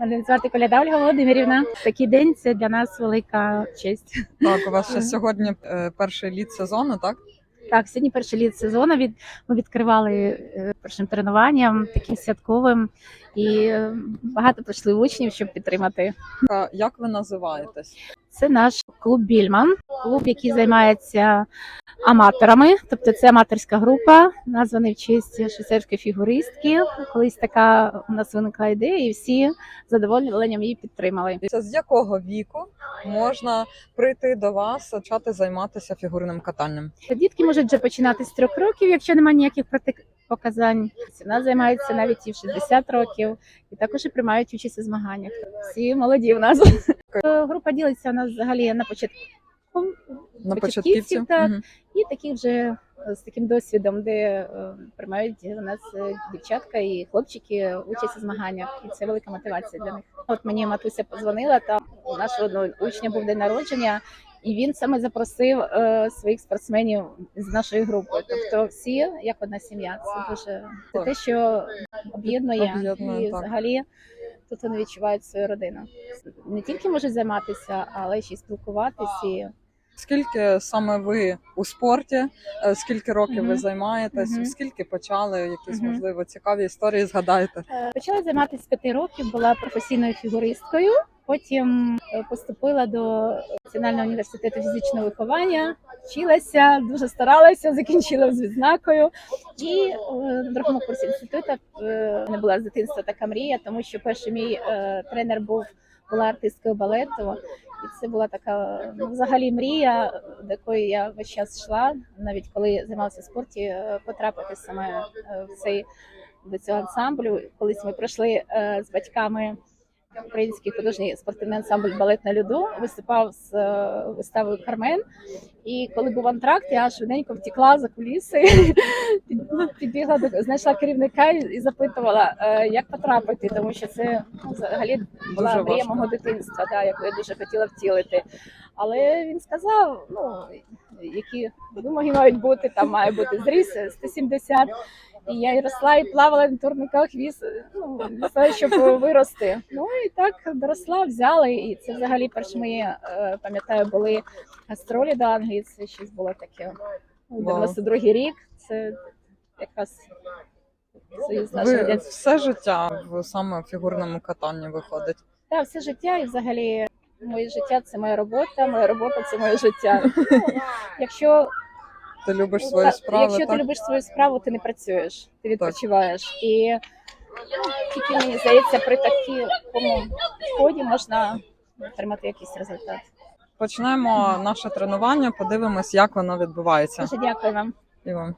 Мене звати Коляда Ольга Володимирівна. Такий день це для нас велика честь. Так, у вас ще сьогодні е, перший літ сезону, так? Так, сьогодні перший літ сезону. Від ми відкривали е, першим тренуванням, таким святковим, і е, багато прийшли учнів, щоб підтримати. А Як ви називаєтесь? Це наш клуб Більман, клуб, який займається аматорами. Тобто це аматорська група, названий в честь швейцарської фігуристки. Колись така у нас виникла ідея, і всі задоволенням її підтримали. З якого віку можна прийти до вас, почати займатися фігурним катанням? Дітки можуть вже починати з трьох років, якщо немає ніяких протипоказань. Вона займається навіть і в 60 років, і також і приймають участь у змаганнях. Всі молоді в нас. Е, Група ділиться у нас взагалі на початку. На Початківців, так. Мгм. І такі вже е, з таким досвідом, де е, приймають у нас е, дівчатка і хлопчики участь у змаганнях, і це велика мотивація для них. От мені матуся подзвонила, там у нашого учня був день народження, і він саме запросив е, своїх спортсменів з нашої групи. Тобто всі як одна сім'я. Це дуже це те, що об'єднує і взагалі. Тут вони відчувають свою родину. Не тільки можуть займатися, але ще й спілкуватися. Скільки саме ви у спорті? Е, Скільки років ви Мгм. займаєтесь? Мгм. Скільки почали? Якісь Мгм. можливо цікаві історії згадаєте? Е, Почала займатися з п'яти років, була професійною фігуристкою. Потім е, поступила до Національного університету фізичного виховання, вчилася, дуже старалася, закінчила з відзнакою. І на другому курсі інституту не була з дитинства така мрія, тому що перший мій тренер був була артисткою балету. І це була така ну, взагалі мрія, до якої я весь час йшла, навіть коли займалася в спорті, е, потрапити саме е, в цей до цього ансамблю. Колись ми пройшли е, з батьками український художній спортивний ансамбль балет на льоду, виступав з е, виставою Кармен. І коли був антракт, я швиденько втекла за куліси, ну, підбігла до знайшла керівника і запитувала, е, як потрапити, тому що це ну, взагалі була мрія мого дитинства, да, яку я дуже хотіла втілити. Але він сказав, ну які вимоги мають бути, там має бути зріс 170. І я і росла, і плавала на турниках віз, ну, того, щоб вирости. Ну і так доросла, взяла. І це взагалі перші мої, е, пам'ятаю, були гастролі до Англії. Це щось було таке. ну, 92-й рік. Це якраз Ви все життя в саме фігурному катанні виходить. Так, все життя і взагалі моє життя це моя робота, моя робота це моє життя. Ну, якщо Ти любиш свою справу, Якщо так? ти любиш свою справу, ти не працюєш, ти відпочиваєш. І ну, тільки мені здається, при такому ході можна отримати якийсь результат. Почнемо наше тренування, подивимось, як воно відбувається. Дуже дякую вам. І вам.